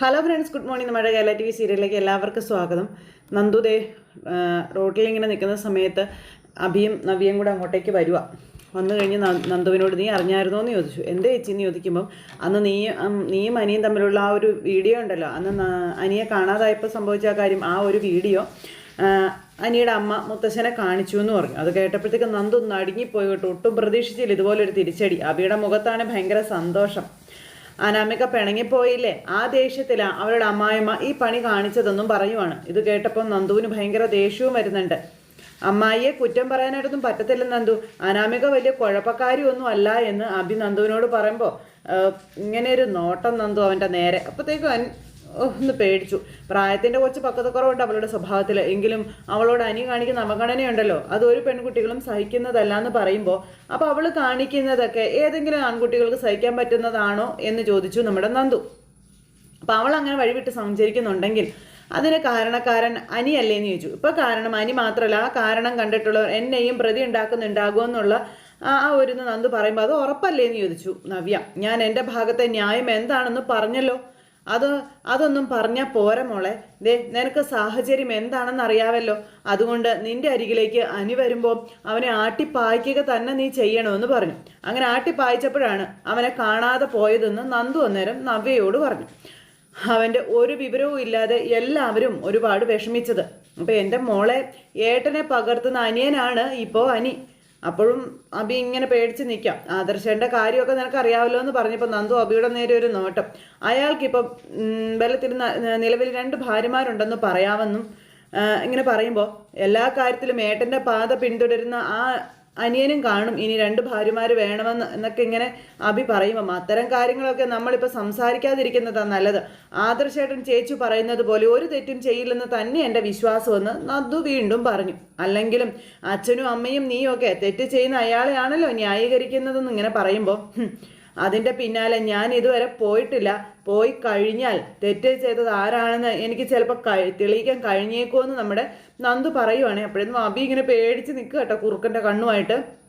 Hello friends good morning നമ്മുടെ Kerala T V സീരിയലിലേക്ക് എല്ലാവർക്കും സ്വാഗതം. നന്ദുദേ റോഡിൽ ഇങ്ങനെ നിൽക്കുന്ന സമയത്ത് അഭിയും നവിയും കൂടെ അങ്ങോട്ടേക്ക് വരുക വന്നു കഴിഞ്ഞ് നന്ദുവിനോട് നീ അറിഞ്ഞായിരുന്നോ എന്ന് ചോദിച്ചു. എന്തേ ചേച്ചി? എന്ന് ചോദിക്കുമ്പം അന്ന് നീ നീയും അനിയും തമ്മിലുള്ള ആ ഒരു വീഡിയോ ഉണ്ടല്ലോ. അന്ന് അനിയെ കാണാതായപ്പോൾ സംഭവിച്ച കാര്യം ആ ഒരു വീഡിയോ അനിയുടെ അമ്മ മുത്തശ്ശനെ കാണിച്ചു എന്ന് പറഞ്ഞു. അത് കേട്ടപ്പോഴത്തേക്ക് നന്ദു നടുങ്ങിപ്പോയി കേട്ടോ. ഒട്ടും പ്രതീക്ഷിച്ചില്ല ഇതുപോലൊരു തിരിച്ചടി. അബിയുടെ മുഖത്താണ് ഭയങ്കര സന്തോഷം. അനാമിക പിണങ്ങിപ്പോയില്ലേ? ആ ദേഷ്യത്തിലാ അവരുടെ അമ്മായിമ്മ ഈ പണി കാണിച്ചതെന്നും പറയുവാണ്. ഇത് കേട്ടപ്പോൾ നന്ദുവിന് ഭയങ്കര ദേഷ്യവും വരുന്നുണ്ട്. അമ്മായിയെ കുറ്റം പറയാനായിട്ടൊന്നും പറ്റത്തില്ല നന്ദു. അനാമിക വലിയ കുഴപ്പക്കാരിയൊന്നും അല്ല എന്ന് അഭി നന്ദുവിനോട് പറയുമ്പോൾ ഇങ്ങനെ ഒരു നോട്ടം നന്ദു അവന്റെ നേരെ. അപ്പോഴത്തേക്കും ഒന്ന് പേടിച്ചു. പ്രായത്തിന്റെ കുറച്ച് പക്വതക്കുറവുണ്ട് അവളുടെ സ്വഭാവത്തിൽ എങ്കിലും അവളോട് അനി കാണിക്കുന്ന അവഗണനയുണ്ടല്ലോ അത് ഒരു പെൺകുട്ടികളും സഹിക്കുന്നതല്ല എന്ന് പറയുമ്പോൾ അപ്പോൾ അവൾ കാണിക്കുന്നതൊക്കെ ഏതെങ്കിലും ആൺകുട്ടികൾക്ക് സഹിക്കാൻ പറ്റുന്നതാണോ എന്ന് ചോദിച്ചു നമ്മുടെ നന്ദു. അപ്പോൾ അവൾ അങ്ങനെ വഴിവിട്ട് സഞ്ചരിക്കുന്നുണ്ടെങ്കിൽ അതിന് കാരണക്കാരൻ അനിയല്ലേ എന്ന് ചോദിച്ചു. ഇപ്പൊ കാരണം അനി മാത്രമല്ല ആ കാരണം കണ്ടിട്ടുള്ളവർ എന്നെയും പ്രതി ഉണ്ടാക്കുന്നുണ്ടാകുമെന്നുള്ള ആ ഒരു നന്ദു പറയുമ്പോൾ അത് ഉറപ്പല്ലേ എന്ന് ചോദിച്ചു നവ്യ. ഞാൻ എന്റെ ഭാഗത്തെ ന്യായം എന്താണെന്ന് പറഞ്ഞല്ലോ. അത് അതൊന്നും പറഞ്ഞാൽ പോര മോളെ. ദേ നിനക്ക് സാഹചര്യം എന്താണെന്ന് അറിയാവല്ലോ. അതുകൊണ്ട് നിന്റെ അരികിലേക്ക് അനി വരുമ്പോൾ അവനെ ആട്ടിപ്പായ്ക്കുക തന്നെ നീ ചെയ്യണമെന്ന് പറഞ്ഞു. അങ്ങനെ ആട്ടിപ്പായിച്ചപ്പോഴാണ് അവനെ കാണാതെ പോയതെന്ന് നന്ദു അന്നേരം നവ്യയോട് പറഞ്ഞു. അവന്റെ ഒരു വിവരവും ഇല്ലാതെ എല്ലാവരും ഒരുപാട് വിഷമിച്ചത്. അപ്പം എന്റെ മോളെ ഏട്ടനെ പകർത്തുന്ന അനിയനാണ് ഇപ്പോൾ അനി. അപ്പോഴും അബി ഇങ്ങനെ പേടിച്ച് നിൽക്കാം ആദർശേന്റെ കാര്യമൊക്കെ നിനക്ക് അറിയാമല്ലോ എന്ന് പറഞ്ഞപ്പോൾ നന്ദു അബിയുടെ നേരെ ഒരു നോട്ടം. അയാൾക്കിപ്പം ഉം, ബലത്തിൽ ന- നിലവിൽ രണ്ട് ഭാര്യമാരുണ്ടെന്ന് പറയാമെന്നും ഇങ്ങനെ പറയുമ്പോൾ എല്ലാ കാര്യത്തിലും ഏട്ടന്റെ പാത പിന്തുടരുന്ന ആ അനിയനും കാണും. ഇനി രണ്ട് ഭാര്യമാർ വേണമെന്ന് എന്നൊക്കെ ഇങ്ങനെ അഭി പറയുമ്പം അത്തരം കാര്യങ്ങളൊക്കെ നമ്മളിപ്പോൾ സംസാരിക്കാതിരിക്കുന്നതാണ് നല്ലത്. ആദർശേട്ടൻ ചേച്ചു പറയുന്നത് പോലെ ഒരു തെറ്റും ചെയ്യില്ലെന്ന് തന്നെ എന്റെ വിശ്വാസമെന്ന് നദ്ദു വീണ്ടും പറഞ്ഞു. അല്ലെങ്കിലും അച്ഛനും അമ്മയും നീയൊക്കെ തെറ്റ് ചെയ്യുന്ന അയാളെയാണല്ലോ ന്യായീകരിക്കുന്നതെന്ന് ഇങ്ങനെ പറയുമ്പോൾ അതിന്റെ പിന്നാലെ ഞാൻ ഇതുവരെ പോയിട്ടില്ല. പോയി കഴിഞ്ഞാൽ തെറ്റ് ചെയ്തത് ആരാണെന്ന് എനിക്ക് ചിലപ്പോൾ കഴി തെളിയിക്കാൻ കഴിഞ്ഞേക്കുമെന്ന് നമ്മുടെ നന്ദു പറയുവാണേ. അപ്പോഴൊന്നും അബി ഇങ്ങനെ പേടിച്ച് നിൽക്കുക കേട്ടോ കുറുക്കന്റെ കണ്ണുമായിട്ട്.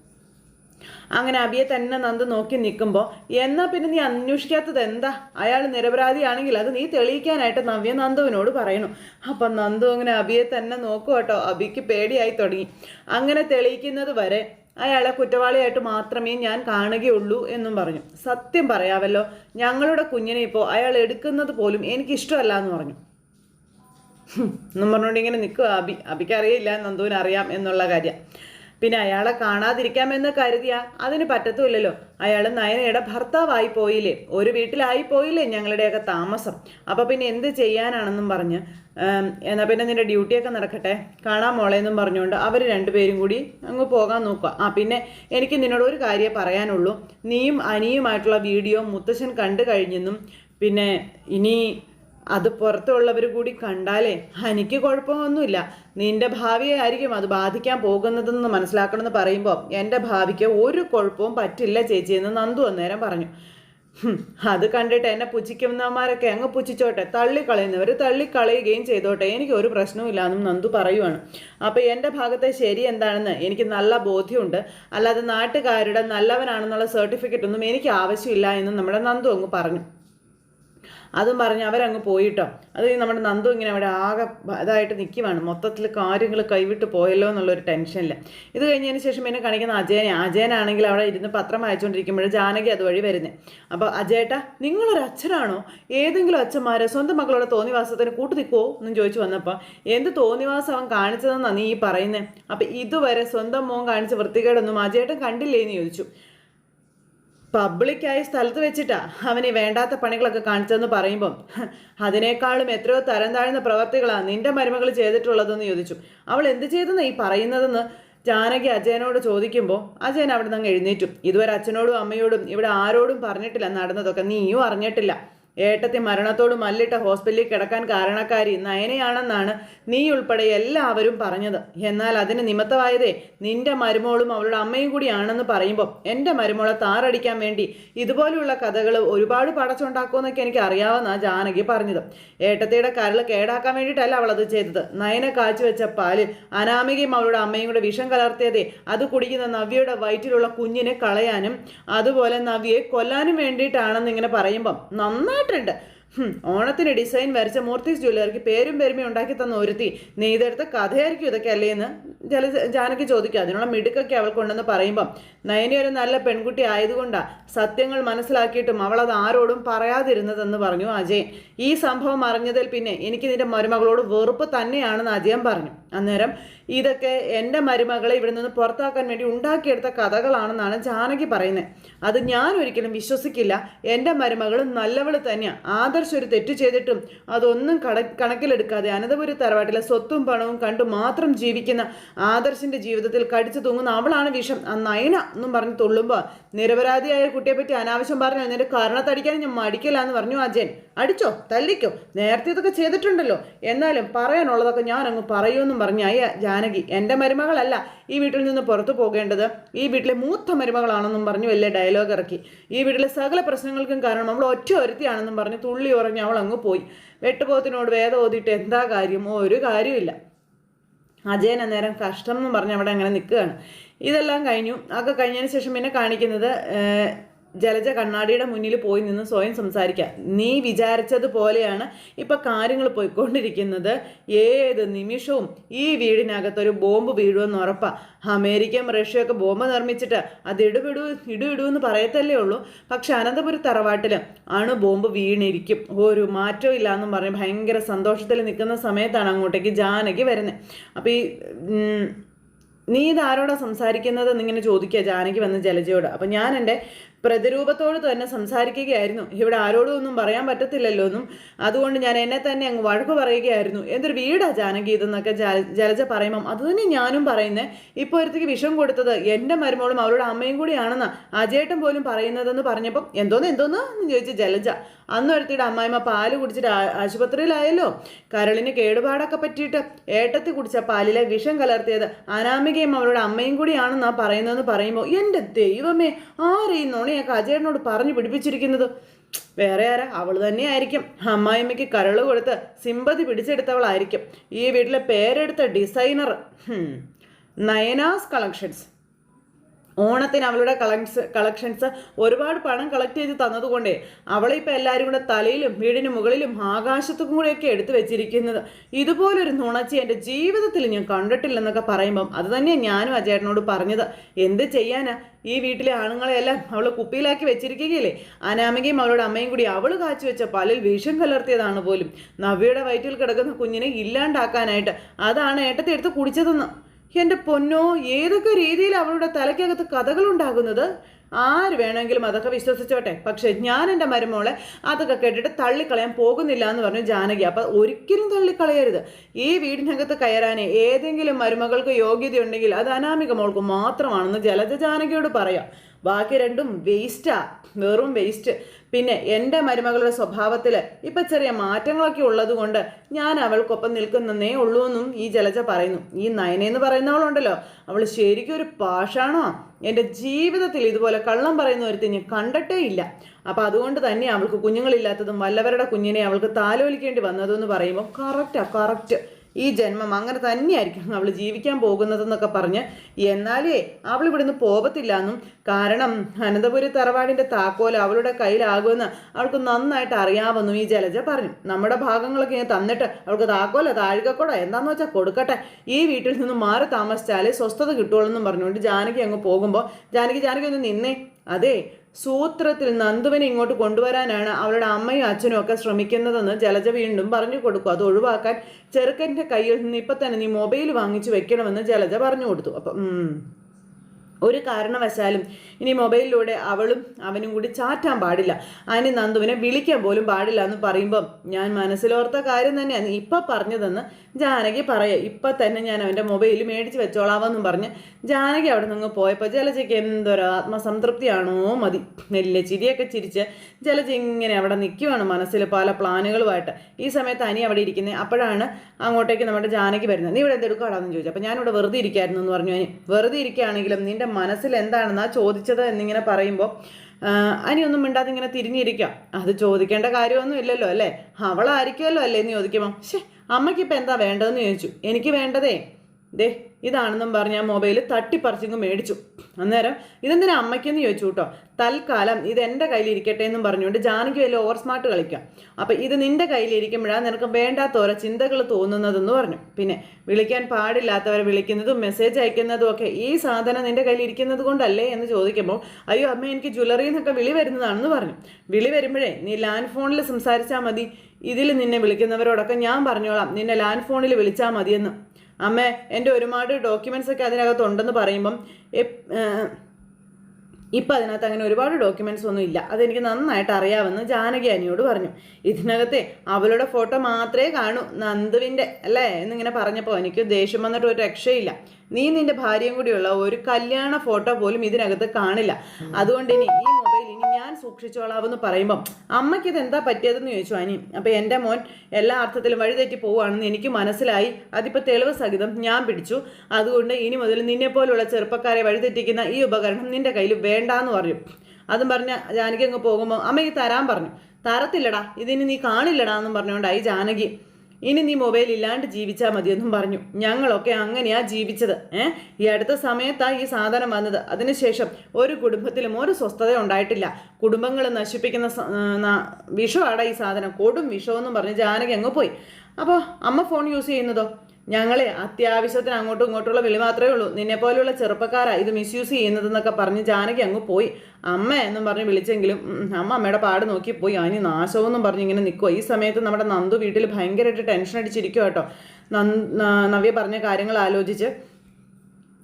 അങ്ങനെ അബിയെ തന്നെ നന്ദു നോക്കി നിൽക്കുമ്പോൾ എന്നാൽ പിന്നെ നീ അന്വേഷിക്കാത്തത് എന്താ? അയാൾ നിരപരാധിയാണെങ്കിൽ അത് നീ തെളിയിക്കാനായിട്ട് നവ്യ നന്ദുവിനോട് പറയണു. അപ്പം നന്ദു അങ്ങനെ അബിയെ തന്നെ നോക്കൂ കേട്ടോ. അബിക്ക് പേടിയായി തുടങ്ങി. അങ്ങനെ തെളിയിക്കുന്നത് വരെ അയാളെ കുറ്റവാളിയായിട്ട് മാത്രമേ ഞാൻ കാണുകയുള്ളൂ എന്നും പറഞ്ഞു. സത്യം പറയാമല്ലോ ഞങ്ങളുടെ കുഞ്ഞിനെ ഇപ്പോൾ അയാൾ എടുക്കുന്നത് പോലും എനിക്കിഷ്ടമല്ല എന്ന് പറഞ്ഞു. എന്നും പറഞ്ഞുകൊണ്ട് ഇങ്ങനെ നിൽക്കുക അബി അബിക്ക് അറിയില്ല നന്ദുവിന് അറിയാം എന്നുള്ള കാര്യം. പിന്നെ അയാളെ കാണാതിരിക്കാമെന്ന് കരുതിയ അതിന് പറ്റത്തുമില്ലല്ലോ. അയാൾ നയനയുടെ ഭർത്താവായി പോയില്ലേ? ഒരു വീട്ടിലായി പോയില്ലേ ഞങ്ങളുടെയൊക്കെ താമസം? അപ്പോൾ പിന്നെ എന്ത് ചെയ്യാനാണെന്നും പറഞ്ഞ് എന്നാൽ എന്നാ പിന്നെ നിന്റെ ഡ്യൂട്ടിയൊക്കെ നടക്കട്ടെ. കാണാൻ മോളെ എന്നും പറഞ്ഞുകൊണ്ട് അവർ രണ്ടുപേരും കൂടി അങ്ങ് പോകാൻ നോക്കുക. ആ പിന്നെ എനിക്ക് നിന്നോട് ഒരു കാര്യമേ പറയാനുള്ളൂ. നീയും അനിയുമായിട്ടുള്ള വീഡിയോ മുത്തശ്ശൻ കണ്ടു കഴിഞ്ഞെന്നും പിന്നെ ഇനി അത് പുറത്തുള്ളവർ കൂടി കണ്ടാലേ എനിക്ക് കുഴപ്പമൊന്നുമില്ല. നിന്റെ ഭാവിയെ ആയിരിക്കും അത് ബാധിക്കാൻ പോകുന്നതെന്ന് മനസ്സിലാക്കണമെന്ന് പറയുമ്പോൾ എന്റെ ഭാവിക്ക് ഒരു കുഴപ്പവും പറ്റില്ല ചേച്ചി എന്ന് നന്ദു അന്നേരം പറഞ്ഞു. അത് കണ്ടിട്ട് എന്നെ പുച്ഛിക്കുന്നവന്മാരൊക്കെ അങ്ങ് പുച്ഛിച്ചോട്ടെ തള്ളിക്കളയുന്നവർ തള്ളിക്കളയുകയും ചെയ്തോട്ടെ എനിക്ക് ഒരു എന്നും നന്ദു പറയുവാണ്. അപ്പോൾ എന്റെ ഭാഗത്തെ ശരി എന്താണെന്ന് എനിക്ക് നല്ല ബോധ്യമുണ്ട്. അല്ലാതെ നാട്ടുകാരുടെ നല്ലവനാണെന്നുള്ള സർട്ടിഫിക്കറ്റ് ഒന്നും എനിക്ക് ആവശ്യമില്ല എന്ന് നമ്മുടെ നന്ദു അങ്ങ് പറഞ്ഞു. അതും പറഞ്ഞ് അവരങ്ങ് പോയിട്ടോ. അത് നമ്മുടെ നന്ദു ഇങ്ങനെ അവിടെ ആകെ ഇതായിട്ട് നിൽക്കുവാണ് മൊത്തത്തിൽ കാര്യങ്ങൾ കൈവിട്ട് പോയല്ലോ എന്നുള്ളൊരു ടെൻഷനില്ല ഇത് കഴിഞ്ഞതിന് ശേഷം എന്നെ കാണിക്കുന്ന അജയനെ. അജയനാണെങ്കിൽ അവിടെ ഇരുന്ന് പത്രം വായിച്ചുകൊണ്ടിരിക്കുമ്പോൾ ജാനകി അതുവഴി വരുന്നത് അപ്പോൾ അജയേട്ടാ നിങ്ങളൊരു അച്ഛനാണോ? ഏതെങ്കിലും അച്ഛന്മാരെ സ്വന്തം മക്കളുടെ തോന്നിവാസത്തിന് കൂട്ടു നിൽക്കുമോ എന്നും ചോദിച്ചു വന്നപ്പോൾ എന്ത് തോന്നിവാസം അവൻ കാണിച്ചതെന്നാണ് നീ ഈ പറയുന്നത് അപ്പം ഇതുവരെ സ്വന്തം മോൻ കാണിച്ച വൃത്തികേടൊന്നും അജയേട്ടൻ കണ്ടില്ലേ എന്ന് ചോദിച്ചു. പബ്ലിക്കായ സ്ഥലത്ത് വെച്ചിട്ടാ അവന് വേണ്ടാത്ത പണികളൊക്കെ കാണിച്ചതെന്ന് പറയുമ്പം. അതിനേക്കാളും എത്രയോ തരം താഴ്ന്ന പ്രവർത്തികളാണ് നിന്റെ മരുമകൾ ചെയ്തിട്ടുള്ളതെന്ന് ചോദിച്ചു. അവൾ എന്ത് ചെയ്തെന്ന് ഈ പറയുന്നതെന്ന് ജാനകി അജയനോട് ചോദിക്കുമ്പോൾ അജയൻ അവിടെ നിന്ന് എഴുന്നേറ്റു. ഇതുവരെ അച്ഛനോടും അമ്മയോടും ഇവിടെ ആരോടും പറഞ്ഞിട്ടില്ല നടന്നതൊക്കെ നീയും അറിഞ്ഞിട്ടില്ല. ഏട്ടത്തി മരണത്തോട് മല്ലിട്ട ഹോസ്പിറ്റലിൽ കിടക്കാൻ കാരണക്കാരി നയനയാണെന്നാണ് നീ ഉൾപ്പെടെ എല്ലാവരും പറഞ്ഞത്. എന്നാൽ അതിന് നിമിത്തമായതേ നിന്റെ മരുമോളും അവളുടെ അമ്മയും കൂടിയാണെന്ന് പറയുമ്പോൾ എന്റെ മരുമോളെ താറടിക്കാൻ വേണ്ടി ഇതുപോലെയുള്ള കഥകൾ ഒരുപാട് പടച്ചുണ്ടാക്കുമെന്നൊക്കെ എനിക്ക് അറിയാവുന്ന ജാനകി പറഞ്ഞത്. ഏട്ടത്തിയുടെ കരൾ കേടാക്കാൻ വേണ്ടിയിട്ടല്ല അവളത് ചെയ്തത്. നയന കാച്ചുവെച്ച പാലിൽ അനാമികയും അവളുടെ അമ്മയും കൂടെ വിഷം കലർത്തിയതേ അത് കുടിക്കുന്ന നവ്യയുടെ വയറ്റിലുള്ള കുഞ്ഞിനെ കളയാനും അതുപോലെ നവ്യയെ കൊല്ലാനും വേണ്ടിയിട്ടാണെന്ന് ഇങ്ങനെ പറയുമ്പം നന്നായിട്ടുണ്ട് ഹും, ഓണത്തിന് ഡിസൈൻ വരച്ച മൂർത്തീസ് ജ്വല്ലറിക്ക് പേരും പെരുമയും ഉണ്ടാക്കി തന്ന ഒരുത്തി നെയ്തെടുത്ത കഥയായിരിക്കും ഇതൊക്കെ അല്ലേ എന്ന് ജല ജാനകി ചോദിക്കുക അതിനുള്ള മിടുക്കൊക്കെ അവൾക്കുണ്ടെന്ന് പറയുമ്പം നയനി ഒരു നല്ല പെൺകുട്ടി ആയതുകൊണ്ടാണ് സത്യങ്ങൾ മനസ്സിലാക്കിയിട്ടും അവൾ അത് ആരോടും പറയാതിരുന്നതെന്ന് പറഞ്ഞു അജയൻ ഈ സംഭവം അറിഞ്ഞതിൽ പിന്നെ എനിക്ക് നിന്റെ മരുമകളോട് വെറുപ്പ് തന്നെയാണെന്ന് അജയൻ പറഞ്ഞു. അന്നേരം ഇതൊക്കെ എന്റെ മരുമകളെ ഇവിടെ നിന്ന് പുറത്താക്കാൻ വേണ്ടി ഉണ്ടാക്കിയെടുത്ത കഥകളാണെന്നാണ് ജാനകി പറയുന്നത് അത് ഞാൻ ഒരിക്കലും വിശ്വസിക്കില്ല. എന്റെ മരുമകൾ നല്ലവൾ തന്നെയാണ് ആദർശ് ഒരു തെറ്റ് ചെയ്തിട്ടും അതൊന്നും കട കണക്കിലെടുക്കാതെ അനന്തപുരി തറവാട്ടിലെ സ്വത്തും പണവും കണ്ടു മാത്രം ജീവിക്കുന്ന ആദർശിന്റെ ജീവിതത്തിൽ കടിച്ചു തൂങ്ങുന്ന അവളാണ് വിഷം. ആ നയന എന്നും പറഞ്ഞ് തുള്ളുമ്പോൾ നിരപരാധിയായ കുട്ടിയെപ്പറ്റി അനാവശ്യം പറഞ്ഞു അതിന്റെ കാരണത്തടിക്കാൻ ഞാൻ മടിക്കില്ല എന്ന് പറഞ്ഞു അജയൻ. അടിച്ചോ തല്ലിക്കോ. നേരത്തെ ഇതൊക്കെ ചെയ്തിട്ടുണ്ടല്ലോ. എന്നാലും പറയാനുള്ളതൊക്കെ ഞാൻ അങ്ങ് പറയുമെന്നും പറഞ്ഞ അയ്യ ജാനകി എന്റെ മരുമകളല്ല ഈ വീട്ടിൽ നിന്ന് പുറത്തു പോകേണ്ടത്. ഈ വീട്ടിലെ മൂത്ത മരുമകളാണെന്നും പറഞ്ഞു വലിയ ഡയലോഗ് ഇറക്കി. ഈ വീട്ടിലെ സകല പ്രശ്നങ്ങൾക്കും കാരണം അവൾ ഒറ്റ ഒരുത്തിയാണെന്നും പറഞ്ഞ് തുള്ളി ഉറങ്ങി അവൾ അങ്ങ് പോയി. വെട്ടുപോത്തിനോട് വേദം ഓതിയിട്ട് എന്താ കാര്യം? ഒരു കാര്യമില്ല അജയൻ അന്നേരം കഷ്ടം എന്ന് പറഞ്ഞ് അവിടെ അങ്ങനെ നിൽക്കുകയാണ്. ഇതെല്ലാം കഴിഞ്ഞു. അതൊക്കെ കഴിഞ്ഞതിന് ശേഷം പിന്നെ കാണിക്കുന്നത് ജലജ കണ്ണാടിയുടെ മുന്നിൽ പോയി നിന്ന് സ്വയം സംസാരിക്കാം. നീ വിചാരിച്ചതുപോലെയാണ് ഇപ്പൊ കാര്യങ്ങൾ പോയിക്കൊണ്ടിരിക്കുന്നത്. ഏത് നിമിഷവും ഈ വീടിനകത്തൊരു ബോംബ് വീഴുമെന്ന് ഉറപ്പാണ് അമേരിക്കയും റഷ്യയൊക്കെ ബോംബ് നിർമ്മിച്ചിട്ട് അത് ഇടുവിടൂ ഇടുവിടൂ എന്ന് പറയത്തല്ലേ ഉള്ളൂ. പക്ഷെ അനന്തപുരി തറവാട്ടിൽ അണു ബോംബ് വീണിരിക്കും. ഒരു മാറ്റവും ഇല്ല എന്നും പറഞ്ഞ് ഭയങ്കര സന്തോഷത്തിൽ നിൽക്കുന്ന സമയത്താണ് അങ്ങോട്ടേക്ക് ജാനകി വരുന്നത് അപ്പോൾ ഈ നീ ഇതാരോടാ സംസാരിക്കുന്നത് എന്നിങ്ങനെ ചോദിക്കുക ജാനകി വന്ന് ജലജയോട്. അപ്പം ഞാൻ എന്റെ പ്രതിരൂപത്തോട് തന്നെ സംസാരിക്കുകയായിരുന്നു. ഇവിടെ ആരോടും ഒന്നും പറയാൻ പറ്റത്തില്ലല്ലോ എന്നും. അതുകൊണ്ട് ഞാൻ എന്നെ തന്നെ അങ്ങ് വഴക്ക് പറയുകയായിരുന്നു. എന്തൊരു വീടാ ജാനകി ഇതെന്നൊക്കെ ജലജ പറയുമ്പം. അത് തന്നെ ഞാനും പറയുന്നത് ഇപ്പോൾ ഒരുത്തേക്ക് വിഷം കൊടുത്തത് എന്റെ മരുമോളും അവരുടെ അമ്മയും കൂടിയാണെന്ന് അജേട്ടൻ പോലും പറയുന്നതെന്ന് പറഞ്ഞപ്പം എന്തോന്ന് എന്തോന്ന് എന്ന് ചോദിച്ചു ജലജ. അന്ന് ഒരുത്തിയുടെ അമ്മായിമ്മ പാൽ കുടിച്ചിട്ട് ആശുപത്രിയിലായല്ലോ. കരളിന് കേടുപാടൊക്കെ പറ്റിയിട്ട് ഏട്ടത്തി കുടിച്ച പാലിലെ വിഷം കലർത്തിയത് അനാമികയും അവരുടെ അമ്മയും കൂടിയാണെന്നാ പറയുന്നതെന്ന് പറയുമ്പോൾ എന്റെ ദൈവമേ ആരീ നുണയൊക്കെ അജയനോട് പറഞ്ഞു പിടിപ്പിച്ചിരിക്കുന്നത്. വേറെ ആരാ? അവൾ തന്നെയായിരിക്കും. അമ്മായിമ്മയ്ക്ക് കരൾ കൊടുത്ത് സിമ്പതി പിടിച്ചെടുത്തവളായിരിക്കും. ഈ വീട്ടിലെ പേരെടുത്ത ഡിസൈനർ നയനാസ് കളക്ഷൻസ്. ഓണത്തിന് അവളുടെ കളക്സ് കളക്ഷൻസ് ഒരുപാട് പണം കളക്ട് ചെയ്ത് തന്നതുകൊണ്ടേ അവളെ ഇപ്പം എല്ലാവരും കൂടെ തലയിലും വീടിന് മുകളിലും ആകാശത്തും കൂടെയൊക്കെ എടുത്തു വെച്ചിരിക്കുന്നത്. ഇതുപോലൊരു നുണച്ചി എന്റെ ജീവിതത്തിൽ ഞാൻ കണ്ടിട്ടില്ലെന്നൊക്കെ പറയുമ്പം അത് തന്നെയാണ് ഞാനും അജേട്ടനോട് പറഞ്ഞത്. എന്ത് ചെയ്യാനാ? ഈ വീട്ടിലെ ആണുങ്ങളെയെല്ലാം അവൾ കുപ്പിയിലാക്കി വെച്ചിരിക്കുകയില്ലേ? അനാമികയും അവളുടെ അമ്മയും കൂടി അവൾ കാച്ചു വെച്ച പാലിൽ വിഷം കലർത്തിയതാണ് പോലും. നവ്യയുടെ വയറ്റിൽ കിടക്കുന്ന കുഞ്ഞിനെ ഇല്ലാണ്ടാക്കാനായിട്ട് അതാണ് ഏട്ടത്തെ എടുത്ത് കുടിച്ചതെന്ന്. എന്റെ പൊന്നോ ഏതൊക്കെ രീതിയിൽ അവളുടെ തലയ്ക്കകത്ത് കഥകളുണ്ടാകുന്നത്? ആര് വേണമെങ്കിലും അതൊക്കെ വിശ്വസിച്ചോട്ടെ. പക്ഷേ ഞാൻ എന്റെ മരുമോളെ അതൊക്കെ കേട്ടിട്ട് തള്ളിക്കളയാൻ പോകുന്നില്ല എന്ന് പറഞ്ഞു ജാനകി. അപ്പം ഒരിക്കലും തള്ളിക്കളയരുത്. ഈ വീടിനകത്ത് കയറാനേ ഏതെങ്കിലും മരുമകൾക്ക് യോഗ്യതയുണ്ടെങ്കിൽ അത് അനാമിക മോൾക്ക് മാത്രമാണെന്ന് ജലജ ജാനകിയോട് പറയാം. ബാക്കി രണ്ടും വേസ്റ്റാ വെറും വേസ്റ്റ് പിന്നെ എന്റെ മരുമകളുടെ സ്വഭാവത്തിൽ ഇപ്പം ചെറിയ മാറ്റങ്ങളൊക്കെ ഉള്ളത് കൊണ്ട് ഞാൻ അവൾക്കൊപ്പം നിൽക്കുന്നേ ഉള്ളൂ എന്നും ഈ ജലജ പറയുന്നു. ഈ നയനെന്ന് പറയുന്നവളുണ്ടല്ലോ. അവൾ ശരിക്കും ഒരു പാഷാണോ? എന്റെ ജീവിതത്തിൽ ഇതുപോലെ കള്ളം പറയുന്ന ഒരുത്തി ഞാൻ കണ്ടിട്ടേ ഇല്ല. അപ്പം അതുകൊണ്ട് തന്നെ അവൾക്ക് കുഞ്ഞുങ്ങളില്ലാത്തതും വല്ലവരുടെ കുഞ്ഞിനെ അവൾക്ക് താലോലിക്കേണ്ടി വന്നതെന്ന് പറയുമ്പോൾ കറക്റ്റാ കറക്റ്റ് ഈ ജന്മം അങ്ങനെ തന്നെയായിരിക്കും അവൾ ജീവിക്കാൻ പോകുന്നതെന്നൊക്കെ പറഞ്ഞ് എന്നാലേ അവൾ ഇവിടുന്ന് പോകത്തില്ല എന്നും. കാരണം അനന്തപുരി തറവാടിന്റെ താക്കോൽ അവളുടെ കയ്യിലാകുമെന്ന് അവൾക്ക് നന്നായിട്ട് അറിയാമെന്നും ഈ ജലജ പറഞ്ഞു. നമ്മുടെ ഭാഗങ്ങളൊക്കെ ഇങ്ങനെ തന്നിട്ട് അവൾക്ക് താക്കോല താഴികക്കൂട എന്താന്ന് വെച്ചാൽ കൊടുക്കട്ടെ. ഈ വീട്ടിൽ നിന്ന് മാറി താമസിച്ചാലേ സ്വസ്ഥത കിട്ടുള്ളൂ എന്നും പറഞ്ഞുകൊണ്ട് ജാനകി അങ്ങ് പോകുമ്പോൾ ജാനകി ജാനകി ഒന്ന് നിന്നേ. അതെ സൂത്രത്തിൽ നന്ദുവിനെ ഇങ്ങോട്ട് കൊണ്ടുവരാനാണ് അവളുടെ അമ്മയും അച്ഛനും ഒക്കെ ശ്രമിക്കുന്നതെന്ന് ജലജ വീണ്ടും പറഞ്ഞു കൊടുക്കും അത് ഒഴിവാക്കാൻ ചെറുക്കന്റെ കയ്യിൽ നിന്ന് ഇപ്പം തന്നെ നീ മൊബൈൽ വാങ്ങിച്ചു വെക്കണമെന്ന് ജലജ പറഞ്ഞു കൊടുത്തു അപ്പം. ഒരു കാരണവശാലും ഇനി മൊബൈലിലൂടെ അവളും അവനും കൂടി ചാറ്റാൻ പാടില്ല. അതിന് നന്ദുവിനെ വിളിക്കാൻ പോലും പാടില്ല എന്ന് പറയുമ്പം ഞാൻ മനസ്സിലോർത്ത കാര്യം തന്നെയാണ്. ഇപ്പം പറഞ്ഞതെന്ന് ജാനകി പറയാം. ഇപ്പം തന്നെ ഞാൻ അവന്റെ മൊബൈൽ മേടിച്ച് വെച്ചോളാമെന്നും പറഞ്ഞ് ജാനകി അവിടെ നിന്ന് പോയപ്പോൾ ജലജയ്ക്ക് എന്തൊരു ആത്മസംതൃപ്തിയാണോ മതി. നെല്ലെ ചിരിയൊക്കെ ചിരിച്ച് ജലജ ഇങ്ങനെ അവിടെ നിൽക്കുവാണ് മനസ്സിൽ പല പ്ലാനുകളുമായിട്ട്. ഈ സമയത്ത് അനി അവിടെ ഇരിക്കുന്നത് അപ്പോഴാണ് അങ്ങോട്ടേക്ക് നമ്മുടെ ജാനകി വരുന്നത്. നീ ഇവിടെ എന്തെടുക്കാടാന്ന് ചോദിച്ചു. അപ്പോൾ ഞാനിവിടെ വെറുതെ ഇരിക്കായിരുന്നു എന്ന് പറഞ്ഞു അനി. വെറുതെ ഇരിക്കുകയാണെങ്കിലും നിന്റെ മനസ്സിൽ എന്താണെന്നാ ചോദിച്ചത് എന്നിങ്ങനെ പറയുമ്പോൾ അനിയൊന്നും മിണ്ടാതെ ഇങ്ങനെ തിരിഞ്ഞിരിക്കാം. അത് ചോദിക്കേണ്ട കാര്യമൊന്നും ഇല്ലല്ലോ അല്ലേ? അവളായിരിക്കുമല്ലോ അല്ലേ എന്ന് ചോദിക്കുമ്പോൾ ശേ അമ്മയ്ക്ക് ഇപ്പം എന്താ വേണ്ടതെന്ന് ചോദിച്ചു. എനിക്ക് വേണ്ടതേ. ദേ ഇതാണെന്നും പറഞ്ഞ് ആ മൊബൈൽ തട്ടിപ്പറിച്ചിങ്ങ് മേടിച്ചു. അന്നേരം ഇതെന്തിനാ അമ്മയ്ക്കെന്ന് ചോദിച്ചു കേട്ടോ തൽക്കാലം ഇത് എന്റെ കയ്യിലിരിക്കട്ടെ എന്നും പറഞ്ഞുകൊണ്ട് ജാനകി വലിയ ഓവർ സ്മാർട്ട് കളിക്കാം. അപ്പം ഇത് നിന്റെ കയ്യിലിരിക്കുമ്പോഴാണ് നിനക്ക് വേണ്ടാത്ത ഓരോ ചിന്തകൾ തോന്നുന്നതെന്ന് പറഞ്ഞു. പിന്നെ വിളിക്കാൻ പാടില്ലാത്തവരെ വിളിക്കുന്നതും മെസ്സേജ് അയക്കുന്നതും ഒക്കെ ഈ സാധനം നിന്റെ കയ്യിലിരിക്കുന്നത് കൊണ്ടല്ലേ എന്ന് ചോദിക്കുമ്പോൾ അയ്യോ അമ്മ എനിക്ക് ജ്വല്ലറിയിൽ നിന്നൊക്കെ വിളി വരുന്നതാണെന്ന് പറഞ്ഞു. വിളി വരുമ്പോഴേ നീ ലാൻഡ് ഫോണിൽ സംസാരിച്ചാൽ മതി. ഇതിൽ നിന്നെ വിളിക്കുന്നവരോടൊക്കെ ഞാൻ പറഞ്ഞോളാം. നിന്നെ ലാൻഡ് ഫോണിൽ വിളിച്ചാൽ മതിയെന്ന്. അമ്മ എന്റെ ഒരുപാട് ഡോക്യുമെൻസ് ഒക്കെ അതിനകത്ത് ഉണ്ടെന്ന് പറയുമ്പം ഇപ്പം അതിനകത്ത് അങ്ങനെ ഒരുപാട് ഡോക്യുമെന്റ്സ് ഒന്നും ഇല്ല. അതെനിക്ക് നന്നായിട്ട് അറിയാമെന്ന് ജാനകി അനിയോട് പറഞ്ഞു. ഇതിനകത്തെ അവളുടെ ഫോട്ടോ മാത്രമേ കാണൂ. നന്ദുവിന്റെ അല്ലേ? എന്നിങ്ങനെ പറഞ്ഞപ്പോൾ എനിക്ക് ദേഷ്യം വന്നിട്ട് ഒരു രക്ഷയില്ല. നീ നിന്റെ ഭാര്യയും കൂടിയുള്ള ഒരു കല്യാണ ഫോട്ടോ പോലും ഇതിനകത്ത് കാണില്ല. അതുകൊണ്ട് ഇനി ഈ മൊബൈൽ ഇനി ഞാൻ സൂക്ഷിച്ചോളാവെന്ന് പറയുമ്പം അമ്മയ്ക്ക് ഇത് എന്താ പറ്റിയതെന്ന് ചോദിച്ചു അനി. അപ്പോൾ എന്റെ മോൻ എല്ലാ അർത്ഥത്തിലും വഴിതെറ്റി പോവുകയാണെന്ന് എനിക്ക് മനസ്സിലായി. അതിപ്പോൾ തെളിവ് സഹിതം ഞാൻ പിടിച്ചു. അതുകൊണ്ട് ഇനി മുതൽ നിന്നെ പോലുള്ള ചെറുപ്പക്കാരെ വഴിതെറ്റിക്കുന്ന ഈ ഉപകരണം നിന്റെ കയ്യിൽ വേണ്ടാന്ന് പറഞ്ഞു. അതും പറഞ്ഞ ജാനകി അങ്ങ് പോകുമ്പോൾ അമ്മയ്ക്ക് തരാൻ പറഞ്ഞു. തരത്തില്ലടാ ഇതിന് നീ കാണില്ലടാ എന്നും പറഞ്ഞുകൊണ്ടായി ജാനകി. ഇനി നീ മൊബൈൽ ഇല്ലാണ്ട് ജീവിച്ചാൽ മതിയെന്നും പറഞ്ഞു. ഞങ്ങളൊക്കെ അങ്ങനെയാ ജീവിച്ചത്. ഏഹ് ഈ അടുത്ത സമയത്താ ഈ സാധനം വന്നത്. അതിനുശേഷം ഒരു കുടുംബത്തിലും ഒരു സ്വസ്ഥത ഉണ്ടായിട്ടില്ല. കുടുംബങ്ങൾ നശിപ്പിക്കുന്ന വിഷമാടാ ഈ സാധനം. കൊടും വിഷമെന്നും പറഞ്ഞ് ജാനകി അങ്ങ് പോയി. അപ്പോൾ അമ്മ ഫോൺ യൂസ് ചെയ്യുന്നതോ? ഞങ്ങളെ അത്യാവശ്യത്തിന് അങ്ങോട്ടും ഇങ്ങോട്ടുള്ള വിളി മാത്രമേ ഉള്ളൂ. നിന്നെ പോലെയുള്ള ചെറുപ്പക്കാരാ ഇത് മിസ്യൂസ് ചെയ്യുന്നതെന്നൊക്കെ പറഞ്ഞ് ജാനകി അങ്ങ് പോയി. അമ്മ എന്നും പറഞ്ഞ് വിളിച്ചെങ്കിലും അമ്മ അമ്മയുടെ പാട് നോക്കി പോയി. അതിന് നാശമെന്നും പറഞ്ഞ് ഇങ്ങനെ നിൽക്കുക ഈ സമയത്ത് നമ്മുടെ നന്ദു വീട്ടിൽ ഭയങ്കരമായിട്ട് ടെൻഷൻ അടിച്ചിരിക്കുക കേട്ടോ. നവ്യ പറഞ്ഞ കാര്യങ്ങൾ ആലോചിച്ച്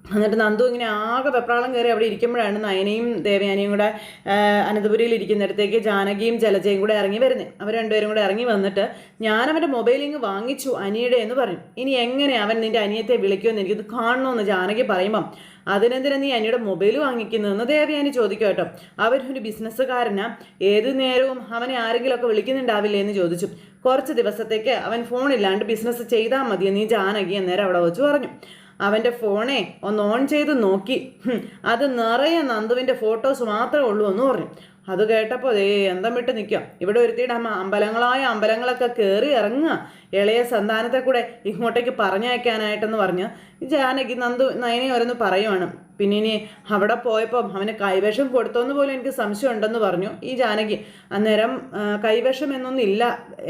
എന്നിട്ട് നന്ദു ഇങ്ങനെ ആകെ വെപ്രാളം കയറി അവിടെ ഇരിക്കുമ്പോഴാണ് നയനയും ദേവയാനിയും കൂടെ അനന്തപുരിയിൽ ഇരിക്കുന്നിടത്തേക്ക് ജാനകിയും ജലജയും കൂടെ ഇറങ്ങി വരുന്നത് അവർ രണ്ടുപേരും കൂടെ ഇറങ്ങി വന്നിട്ട് ഞാൻ അവന്റെ മൊബൈൽ വാങ്ങിച്ചു അനിയുടെ എന്ന് പറഞ്ഞു. ഇനി എങ്ങനെ അവൻ നിന്റെ അനിയത്തെ വിളിക്കുമെന്ന് എനിക്കിത് കാണണമെന്ന് ജാനകി പറയുമ്പം അതിനെന്തിനാ നീ അനിയുടെ മൊബൈൽ വാങ്ങിക്കുന്നതെന്ന് ദേവയാനി ചോദിക്കും കേട്ടോ. അവനൊരു ബിസിനസ്സുകാരനാ. ഏത് നേരവും അവനെ ആരെങ്കിലുമൊക്കെ വിളിക്കുന്നുണ്ടാവില്ലേ എന്ന് ചോദിച്ചു. കുറച്ച് ദിവസത്തേക്ക് അവൻ ഫോണില്ലാണ്ട് ബിസിനസ് ചെയ്താൽ മതിയെന്ന് നീ ജാനകി അന്നേരം അവിടെ വെച്ച് പറഞ്ഞു. അവന്റെ ഫോണേ ഒന്ന് ഓൺ ചെയ്ത് നോക്കി. അത് നിറയെ നന്ദുവിന്റെ ഫോട്ടോസ് മാത്രമേ ഉള്ളൂ എന്ന് പറഞ്ഞു. അത് കേട്ടപ്പോൾ ഏ എന്തം വിട്ട് നിൽക്കാം ഇവിടെ ഒരുത്തിയുടെ അമ്മ അമ്പലങ്ങളായ അമ്പലങ്ങളൊക്കെ കയറി ഇറങ്ങുക. ഇളയ സന്താനത്തെ കൂടെ ഇങ്ങോട്ടേക്ക് പറഞ്ഞയക്കാനായിട്ടെന്ന് പറഞ്ഞ് ജാനകി നന്ദു നയനെ ഓരോന്ന് പറയുവാണ്. പിന്നെ ഇനി അവിടെ പോയപ്പം അവന് കൈവേഷം കൊടുത്തോന്ന് പോലും എനിക്ക് സംശയം ഉണ്ടെന്ന് പറഞ്ഞു. ഈ ജാനകി അന്നേരം കൈവശം എന്നൊന്നും ഇല്ല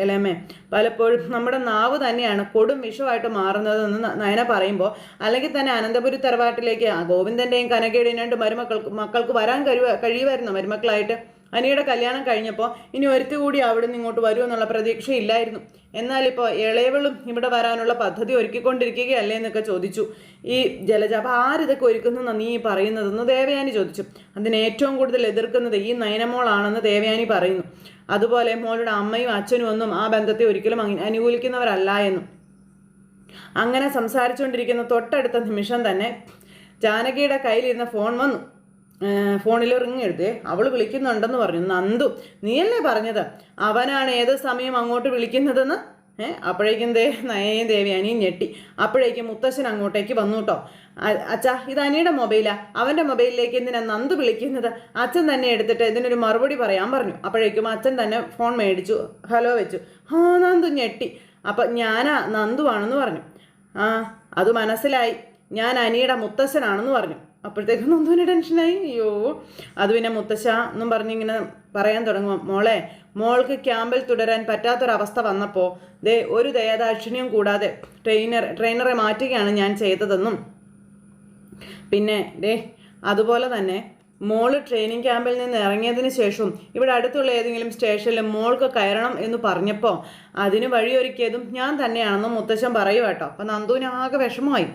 ഇളയമ്മേ പലപ്പോഴും നമ്മുടെ നാവ് തന്നെയാണ് കൊടും വിഷമായിട്ട് മാറുന്നതെന്ന് നയന പറയുമ്പോൾ അല്ലെങ്കിൽ തന്നെ അനന്തപുരി തറവാട്ടിലേക്ക് ഗോവിന്ദന്റെയും കനകയുടെയും രണ്ട് മരുമക്കൾക്ക് മക്കൾക്ക് വരാൻ കഴിയുക കഴിയുമായിരുന്നു മരുമക്കളായിട്ട്? അനിയുടെ കല്യാണം കഴിഞ്ഞപ്പോൾ ഇനി ഒരുത്തി കൂടി അവിടെ നിന്ന് ഇങ്ങോട്ട് വരുമെന്നുള്ള പ്രതീക്ഷയില്ലായിരുന്നു. എന്നാലിപ്പോൾ ഇളയവളും ഇവിടെ വരാനുള്ള പദ്ധതി ഒരുക്കിക്കൊണ്ടിരിക്കുകയല്ലേ എന്നൊക്കെ ചോദിച്ചു. ഈ ജലജ അപ്പോൾ ആരിതൊക്കെ ഒരുക്കുന്നു നീ പറയുന്നതെന്ന് ദേവയാനി ചോദിച്ചു. അതിന് ഏറ്റവും കൂടുതൽ എതിർക്കുന്നത് ഈ നയനമോളാണെന്ന് ദേവയാനി പറയുന്നു. അതുപോലെ മോളുടെ അമ്മയും അച്ഛനും ഒന്നും ആ ബന്ധത്തെ ഒരിക്കലും അനുകൂലിക്കുന്നവരല്ല എന്നും. അങ്ങനെ സംസാരിച്ചുകൊണ്ടിരിക്കുന്ന തൊട്ടടുത്ത നിമിഷം തന്നെ ജാനകിയുടെ കയ്യിലിരുന്ന ഫോൺ വന്നു. ഫോണിൽ റിങ് എഴുതേ അവൾ വിളിക്കുന്നുണ്ടെന്ന് പറഞ്ഞു. നന്ദു നീയല്ലേ പറഞ്ഞത്? അവനാണ് ഏത് സമയം അങ്ങോട്ട് വിളിക്കുന്നതെന്ന്? ഏഹ് അപ്പോഴേക്കും ദേ നയയും അനിയും ഞെട്ടി. അപ്പോഴേക്കും മുത്തശ്ശൻ അങ്ങോട്ടേക്ക് വന്നു കേട്ടോ. അച്ഛാ ഇത് അനിയുടെ മൊബൈലാ. അവന്റെ മൊബൈലിലേക്ക് എന്തിനാ നന്ദ് വിളിക്കുന്നത്? അച്ഛൻ തന്നെ എടുത്തിട്ട് ഇതിനൊരു മറുപടി പറയാൻ പറഞ്ഞു. അപ്പോഴേക്കും അച്ഛൻ തന്നെ ഫോൺ മേടിച്ചു ഹലോ വെച്ചു. ആ നന്ദു ഞെട്ടി. അപ്പം ഞാനാ നന്ദുവാണെന്ന് പറഞ്ഞു. ആ അത് മനസ്സിലായി. ഞാൻ അനിയുടെ മുത്തശ്ശനാണെന്ന് പറഞ്ഞു. അപ്പോഴത്തേക്കും നന്ദുവിന് ടെൻഷനായി. അയ്യോ അത് പിന്നെ മുത്തശ്ശ എന്നും പറഞ്ഞിങ്ങനെ പറയാൻ തുടങ്ങും മോളെ മോൾക്ക് ക്യാമ്പിൽ തുടരാൻ പറ്റാത്തൊരവസ്ഥ വന്നപ്പോൾ ദേ ഒരു ദയാദാക്ഷിണ്യം കൂടാതെ ട്രെയിനർ ട്രെയിനറെ മാറ്റുകയാണ് ഞാൻ ചെയ്തതെന്നും. പിന്നെ ദേ അതുപോലെ തന്നെ മോൾ ട്രെയിനിങ് ക്യാമ്പിൽ നിന്ന് ഇറങ്ങിയതിന് ശേഷം ഇവിടെ അടുത്തുള്ള ഏതെങ്കിലും സ്റ്റേഷനിൽ മോൾക്ക് കയറണം എന്ന് പറഞ്ഞപ്പോൾ അതിന് വഴിയൊരുക്കിയതും ഞാൻ തന്നെയാണെന്നും മുത്തശ്ശൻ പറയും കേട്ടോ. അപ്പം നന്ദുവിന് ആകെ വിഷമമായി.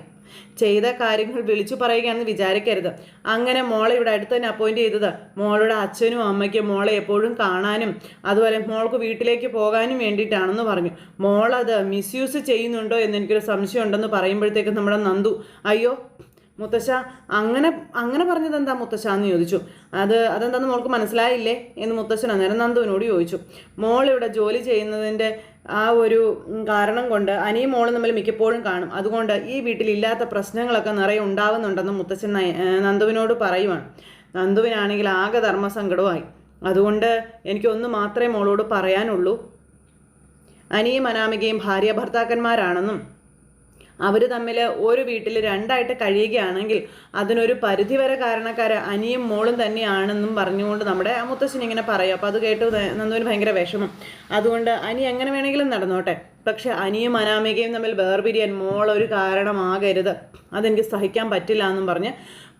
ചെയ്ത കാര്യങ്ങൾ വിളിച്ചു പറയുകയാണെന്ന് വിചാരിക്കരുത്. അങ്ങനെ മോളെ ഇവിടെ അടുത്ത് തന്നെ അപ്പോയിന്റ് ചെയ്തത്. മോളുടെ അച്ഛനും അമ്മയ്ക്കും മോളെ എപ്പോഴും കാണാനും അതുപോലെ മോൾക്ക് വീട്ടിലേക്ക് പോകാനും വേണ്ടിയിട്ടാണെന്ന് പറഞ്ഞു. മോളത് മിസ്യൂസ് ചെയ്യുന്നുണ്ടോ എന്ന് എനിക്കൊരു സംശയം ഉണ്ടെന്ന് പറയുമ്പോഴത്തേക്കും നമ്മുടെ നന്ദു അയ്യോ മുത്തശ്ശ അങ്ങനെ അങ്ങനെ പറഞ്ഞത് എന്താ മുത്തശ്ശ എന്ന് ചോദിച്ചു. അത് അതെന്താന്ന് മോൾക്ക് മനസ്സിലായില്ലേ? എന്ന് മുത്തശ്ശൻ അന്നേരം നന്ദുവിനോട് ചോദിച്ചു. മോൾ ഇവിടെ ജോലി ചെയ്യുന്നതിന്റെ ആ ഒരു കാരണം കൊണ്ട് അനിയും മോളും തമ്മിൽ മിക്കപ്പോഴും കാണും. അതുകൊണ്ട് ഈ വീട്ടിലില്ലാത്ത പ്രശ്നങ്ങളൊക്കെ നിറയെ ഉണ്ടാവുന്നുണ്ടെന്ന് മുത്തശ്ശൻ നന്ദുവിനോട് പറയുവാണ്. നന്ദുവിനാണെങ്കിൽ ആകെ ധർമ്മസങ്കടമായി അതുകൊണ്ട് എനിക്കൊന്ന് മാത്രമേ മോളോട് പറയാനുള്ളൂ. അനിയും അനാമികയും ഭാര്യ ഭർത്താക്കന്മാരാണെന്നും അവർ തമ്മിൽ ഒരു വീട്ടിൽ രണ്ടായിട്ട് കഴിയുകയാണെങ്കിൽ അതിനൊരു പരിധിവരെ കാരണക്കാർ അനിയും മോളും തന്നെയാണെന്നും പറഞ്ഞുകൊണ്ട് നമ്മുടെ മുത്തശ്ശൻ ഇങ്ങനെ പറയും. അപ്പോൾ അത് കേട്ട് നന്ദുവിന് ഭയങ്കര വിഷമം. അതുകൊണ്ട് അനി എങ്ങനെ വേണമെങ്കിലും നടന്നോട്ടെ. പക്ഷെ അനിയും അനാമികയും തമ്മിൽ വേർപിരിയാൻ മോൾ ഒരു കാരണമാകരുത്. അതെനിക്ക് സഹിക്കാൻ പറ്റില്ല എന്നും പറഞ്ഞ്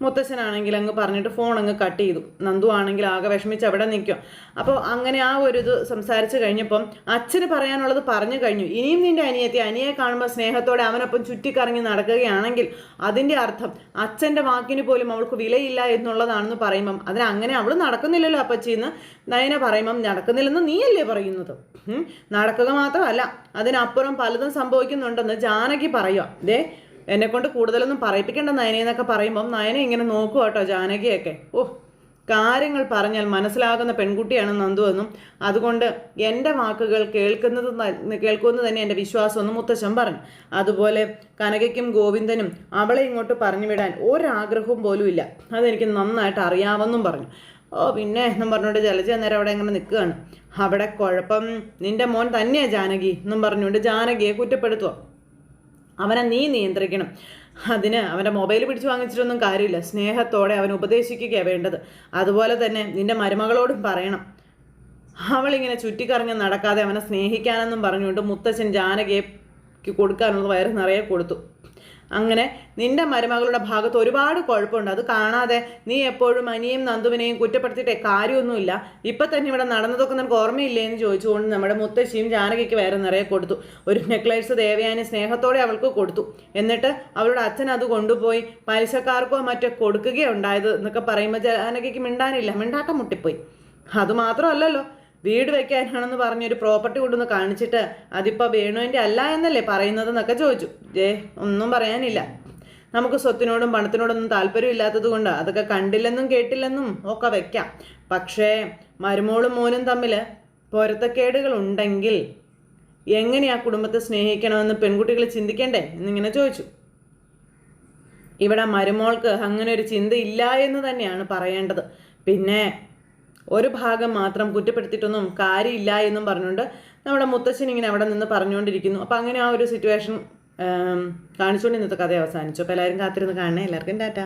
മുത്തശ്ശനാണെങ്കിൽ അങ്ങ് പറഞ്ഞിട്ട് ഫോൺ അങ്ങ് കട്ട് ചെയ്തു. നന്ദു ആണെങ്കിൽ ആകെ വിഷമിച്ച് അവിടെ നിൽക്കും അപ്പോൾ അങ്ങനെ ആ ഒരു ഇത് സംസാരിച്ച് കഴിഞ്ഞപ്പം അച്ഛന് പറയാനുള്ളത് പറഞ്ഞു കഴിഞ്ഞു. ഇനിയും നിന്റെ അനിയത്തി അനിയെ കാണുമ്പോൾ സ്നേഹത്തോടെ അവനൊപ്പം ചുറ്റിക്കറങ്ങി നടക്കുകയാണെങ്കിൽ അതിന്റെ അർത്ഥം അച്ഛന്റെ വാക്കിന് പോലും അവൾക്ക് വിലയില്ല എന്നുള്ളതാണെന്ന് പറയുമ്പം അതിന് അങ്ങനെ അവൾ നടക്കുന്നില്ലല്ലോ അപ്പച്ചിന്ന് നയന പറയുമ്പം നടക്കുന്നില്ലെന്ന് നീയല്ലേ പറയുന്നത്. നടക്കുക മാത്രമല്ല അതിനപ്പുറം പലതും സംഭവിക്കുന്നുണ്ടെന്ന് ജാനകി പറയുക. ദേ എന്നെ കൊണ്ട് കൂടുതലൊന്നും പറയിപ്പിക്കേണ്ട നയനയെന്നൊക്കെ പറയുമ്പം നയന ഇങ്ങനെ നോക്കുക കേട്ടോ ജാനകിയൊക്കെ. ഓ കാര്യങ്ങൾ പറഞ്ഞാൽ മനസ്സിലാകുന്ന പെൺകുട്ടിയാണ് നന്ദു എന്നും അതുകൊണ്ട് എന്റെ വാക്കുകൾ കേൾക്കുന്നത് കേൾക്കുമെന്ന് തന്നെ എന്റെ വിശ്വാസമെന്ന് മുത്തശ്ശൻ പറഞ്ഞു. അതുപോലെ കനകയ്ക്കും ഗോവിന്ദനും അവളെ ഇങ്ങോട്ട് പറഞ്ഞു വിടാൻ ഒരാഗ്രഹവും പോലും ഇല്ല. അതെനിക്ക് നന്നായിട്ട് അറിയാമെന്നും പറഞ്ഞു. ഓ പിന്നെ എന്നും പറഞ്ഞുകൊണ്ട് ജലജ നേരം അവിടെ ഇങ്ങനെ നിൽക്കുകയാണ്. അവിടെ കുഴപ്പം നിന്റെ മോൻ തന്നെയാ ജാനകി എന്നും പറഞ്ഞുകൊണ്ട് ജാനകിയെ കുറ്റപ്പെടുത്തുക അവനെ നീ നിയന്ത്രിക്കണം. അതിന് അവന്റെ മൊബൈൽ പിടിച്ചു വാങ്ങിച്ചിട്ടൊന്നും കാര്യമില്ല. സ്നേഹത്തോടെ അവൻ ഉപദേശിക്കുകയാണ് വേണ്ടത്. അതുപോലെ തന്നെ നിന്റെ മരുമകളോടും പറയണം. അവളിങ്ങനെ ചുറ്റിക്കറങ്ങി നടക്കാതെ അവനെ സ്നേഹിക്കാനെന്നും പറഞ്ഞുകൊണ്ട് മുത്തച്ഛൻ ജാനകിയെ കൊടുക്കാനുള്ള വയറ് നിറയെ കൊടുത്തു. അങ്ങനെ നിന്റെ മരുമകളുടെ ഭാഗത്ത് ഒരുപാട് കുഴപ്പമുണ്ട്. അത് കാണാതെ നീ എപ്പോഴും അനിയും നന്ദുവിനെയും കുറ്റപ്പെടുത്തിയിട്ടേ കാര്യമൊന്നുമില്ല. ഇപ്പം തന്നെ ഇവിടെ നടന്നതൊക്കെ നിനക്ക് ഓർമ്മയില്ലേ എന്ന് ചോദിച്ചുകൊണ്ട് നമ്മുടെ മുത്തശ്ശിയും ജാനകിക്ക് വേറെ നിറയെ കൊടുത്തു. ഒരു നെക്ലേസ് ദേവയാനി സ്നേഹത്തോടെ അവൾക്ക് കൊടുത്തു. എന്നിട്ട് അവളുടെ അച്ഛൻ അത് കൊണ്ടുപോയി പലിശക്കാർക്കോ മറ്റോ കൊടുക്കുകയുണ്ടായത് എന്നൊക്കെ പറയുമ്പോൾ ജാനകിക്ക് മിണ്ടാനില്ല. മിണ്ടാട്ടം മുട്ടിപ്പോയി. അതുമാത്രമല്ലല്ലോ വീട് വെക്കാനാണെന്ന് പറഞ്ഞൊരു പ്രോപ്പർട്ടി കൊണ്ടുവന്ന് കാണിച്ചിട്ട് അതിപ്പോൾ വേണുവിന്റെ അല്ല എന്നല്ലേ പറയുന്നതെന്നൊക്കെ ചോദിച്ചു. ജേ ഒന്നും പറയാനില്ല. നമുക്ക് സ്വത്തിനോടും പണത്തിനോടൊന്നും താല്പര്യമില്ലാത്തത് കൊണ്ട് അതൊക്കെ കണ്ടില്ലെന്നും കേട്ടില്ലെന്നും ഒക്കെ വെക്കാം. പക്ഷേ മരുമോളും മോനും തമ്മിൽ പൊരുത്തക്കേടുകൾ ഉണ്ടെങ്കിൽ എങ്ങനെ ആ കുടുംബത്തെ സ്നേഹിക്കണമെന്ന് പെൺകുട്ടികൾ ചിന്തിക്കണ്ടേ എന്നിങ്ങനെ ചോദിച്ചു. ഇവിടെ മരുമോൾക്ക് അങ്ങനെ ഒരു ചിന്തയില്ല എന്ന് തന്നെയാണ് പറയേണ്ടത്. പിന്നെ ഒരു ഭാഗം മാത്രം കുറ്റപ്പെടുത്തിയിട്ടൊന്നും കാര്യമില്ല എന്നും പറഞ്ഞുകൊണ്ട് നമ്മുടെ മുത്തശ്ശൻ ഇങ്ങനെ അവിടെ നിന്ന് പറഞ്ഞുകൊണ്ടിരിക്കുന്നു. അപ്പം അങ്ങനെ ആ ഒരു സിറ്റുവേഷൻ കാണിച്ചുകൊണ്ട് ഇന്നത്തെ കഥ അവസാനിച്ചു. അപ്പോൾ എല്ലാവരും കാത്തിരുന്ന് കാണണേ. എല്ലാവർക്കും ടാറ്റ.